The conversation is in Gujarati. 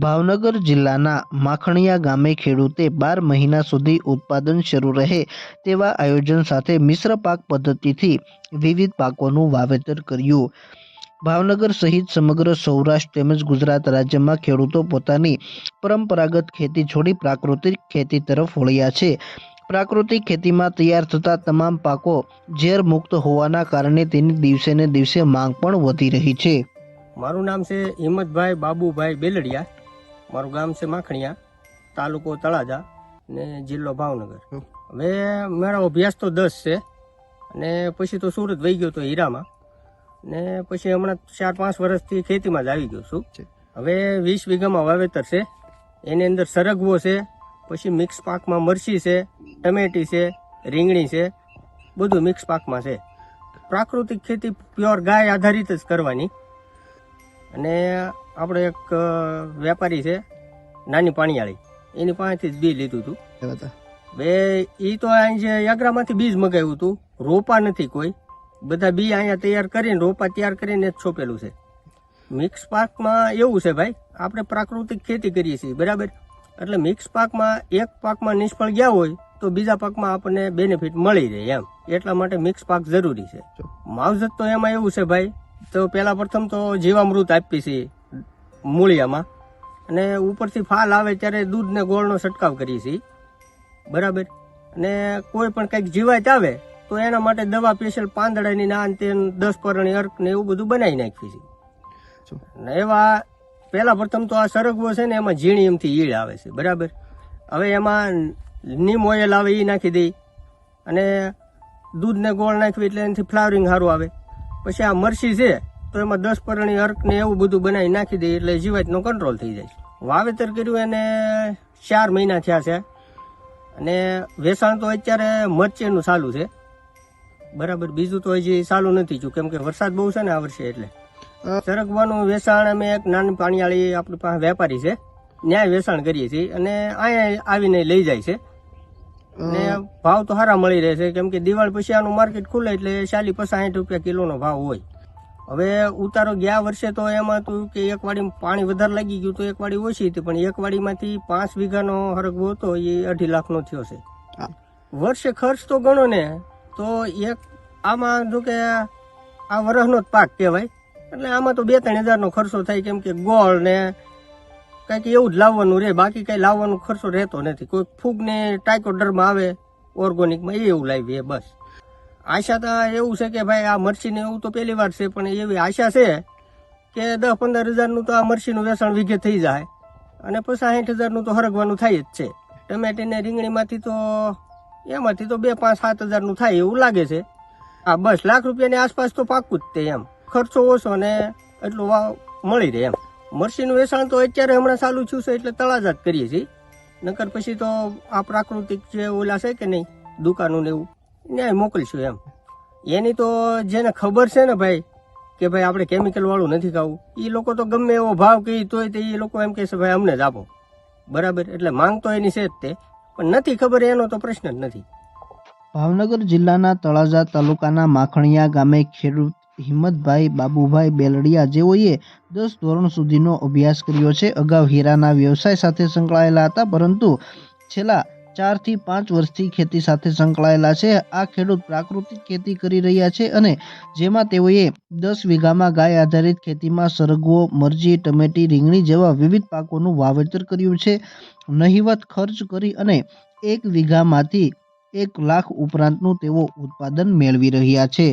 ભાવનગર જિલ્લાના માખણીયા ગામે ખેડૂતે બાર મહિના સુધી ઉત્પાદન શરૂ રહે તેવા આયોજન સાથે મિશ્ર પાક પદ્ધતિથી વિવિધ પાકોનું વાવેતર કર્યું. ભાવનગર સહિત સમગ્ર સૌરાષ્ટ્ર તેમજ ગુજરાત રાજ્યમાં ખેડૂતો પોતાની પરંપરાગત ખેતી છોડી પ્રાકૃતિક ખેતી તરફ વળ્યા છે. પ્રાકૃતિક ખેતીમાં તૈયાર થતા તમામ પાકો ઝેર મુક્ત હોવાના કારણે તેની દિવસે ને દિવસે માંગ પણ વધી રહી છે. મારું નામ છે હિંમતભાઈ બાબુભાઈ બેલડિયા. મારું ગામ છે માખણીયા તાલુકો તળાજા ને જિલ્લો ભાવનગર. હવે મારો અભ્યાસ તો દસ છે અને પછી તો સુરત વહી ગયો તો હીરામાં. ને પછી હમણાં ચાર પાંચ વર્ષથી ખેતીમાં જ આવી ગયો છું. હવે વીસ વીઘામાં વાવેતર છે. એની અંદર સરગવો છે પછી મિક્સ પાકમાં મરચી છે ટમેટી છે રીંગણી છે બધું મિક્સ પાકમાં છે. પ્રાકૃતિક ખેતી પ્યોર ગાય આધારિત જ કરવાની. અને આપણે એક વેપારી છે નાની પાણીયાળી. એની પાસેથી જ બી લીધું હતું. બે ઈ તો અહીં જે યાગરામાંથી બીજ મગાવ્યું હતું. રોપા નથી કોઈ. બધા બી અહીંયા તૈયાર કરીને રોપા તૈયાર કરીને જ છોપેલું છે. મિક્સ પાકમાં એવું છે ભાઈ આપણે પ્રાકૃતિક ખેતી કરીએ છીએ બરાબર? એટલે મિક્સ પાકમાં એક પાકમાં નિષ્ફળ ગયા હોય તો બીજા પાકમાં આપણને બેનિફિટ મળી રહે એમ. એટલા માટે મિક્સ પાક જરૂરી છે. માવજત તો એમાં એવું છે ભાઈ તો પેલા પ્રથમ તો જીવામૃત આપી છે મૂળિયામાં. અને ઉપરથી ફાલ આવે ત્યારે દૂધને ગોળનો છંટકાવ કરીએ છીએ. બરાબર? અને કોઈ પણ કંઈક જીવાત આવે તો એના માટે દવા સ્પેશિયલ પાંદડાની ના તે દસ પરણી અર્ક ને એવું બધું બનાવી નાખીએ છીએ. ને એવા પહેલાં પ્રથમ તો આ સરગવો છે ને એમાં ઝીણી એમથી ઈળ આવે છે. બરાબર? હવે એમાં નીમ ઓઇલ આવે એ નાખી દઈ અને દૂધને ગોળ નાખવી એટલે એનાથી ફ્લાવરિંગ સારું આવે. પછી આ મરસી છે તો એમાં દસ પરણી અર્ક ને એવું બધું બનાવી નાખી દઈએ એટલે જીવાતનો કંટ્રોલ થઈ જાય. વાવેતર કર્યું એને ચાર મહિના થયા છે. અને વેચાણ તો અત્યારે મરચેનું ચાલુ છે. બરાબર બીજું તો હજી ચાલુ નથી થયું. કેમ કે વરસાદ બહુ છે ને આ વર્ષે એટલે. સરગવાનું વેચાણ અમે એક નાની પાણીવાળી આપણી પાસે વેપારી છે. ન્યાય વેચાણ કરીએ છીએ અને અહીંયા આવીને લઈ જાય છે. અને ભાવ તો સારા મળી રહે છે. કેમ કે દિવાળી પછી આનું માર્કેટ ખુલે એટલે ચાલી પચાસ રૂપિયા કિલોનો ભાવ હોય. હવે ઉતારો ગયા વર્ષે તો એમાં હતું કે એક વાડીમાં પાણી વધારે લાગી ગયું તો એક વાડી ઓછી હતી પણ એક વાડીમાંથી પાંચ વીઘાનો હરગવો હતો એ અઢી લાખનો થયો છે. વર્ષે ખર્ચ તો ગણો ને તો એક આમાં જો કે આ વરસનો જ પાક કહેવાય. એટલે આમાં તો બે ત્રણ હજારનો ખર્ચો થાય કેમ કે ગોળ ને કંઈક એવું જ લાવવાનું રહે બાકી કંઈ લાવવાનો ખર્ચો રહેતો નથી. કોઈ ફૂગ ને ટાઇકોડરમાં આવે ઓર્ગોનિકમાં એ એવું લાવીએ બસ. આશા તો એવું છે કે ભાઈ આ મરચીને એવું તો પહેલી વાર છે, પણ એવી આશા છે કે દસ પંદર હજારનું તો આ મરચીનું વેચાણ વીઘે થઈ જાય અને પછી સાઠ હજારનું તો હરગવાનું થાય જ છે. ટમેટીને રીંગણીમાંથી તો એમાંથી તો બે પાંચ સાત હજારનું થાય એવું લાગે છે. હા બસ લાખ રૂપિયાની આસપાસ તો પાકું જ તે એમ. ખર્ચો ઓછો ને એટલું વાવ મળી રહે એમ. મરચીનું વેચાણ તો અત્યારે હમણાં ચાલુ થયું છે એટલે તળાજાત કરીએ છીએ. નકર પછી તો આ પ્રાકૃતિક જે ઓલા છે કે નહીં દુકાનો ને એવું. ન્યાય મોકલીશું એમ. એની તો જેને ખબર છે ને ભાઈ, કે ભાઈ આપણે કેમિકલ વાળું નથી ખાવું એ લોકો તો ગમે એવો ભાવ કહી તોય તે એ લોકો એમ કહેશે ભાઈ, અમને જ આપો. બરાબર? એટલે માંગ તો એની છે જ તે. પણ નથી ખબર એનો તો પ્રશ્ન જ નથી. ભાવનગર જિલ્લાના તળાજા તાલુકાના માખણીયા ગામે ખેડૂત હિંમતભાઈ બાબુભાઈ બેલડિયા જેઓએ દસ ધોરણ સુધીનો અભ્યાસ કર્યો છે. અગાઉ હીરાના વ્યવસાય સાથે સંકળાયેલા હતા, પરંતુ છેલ્લા ચારથી પાંચ વર્ષથી ખેતી સાથે સંકળાયેલા છે. આ ખેડૂત પ્રાકૃતિક ખેતી કરી રહ્યા છે અને જેમાં તેઓએ દસ વીઘામાં ગાય આધારિત ખેતીમાં સરગવો મરચી ટમેટી, રીંગણી જેવા વિવિધ પાકોનું વાવેતર કર્યું છે. નહિવત ખર્ચ કરી અને એક વીઘામાંથી એક લાખ ઉપરાંતનું તેઓ ઉત્પાદન મેળવી રહ્યા છે.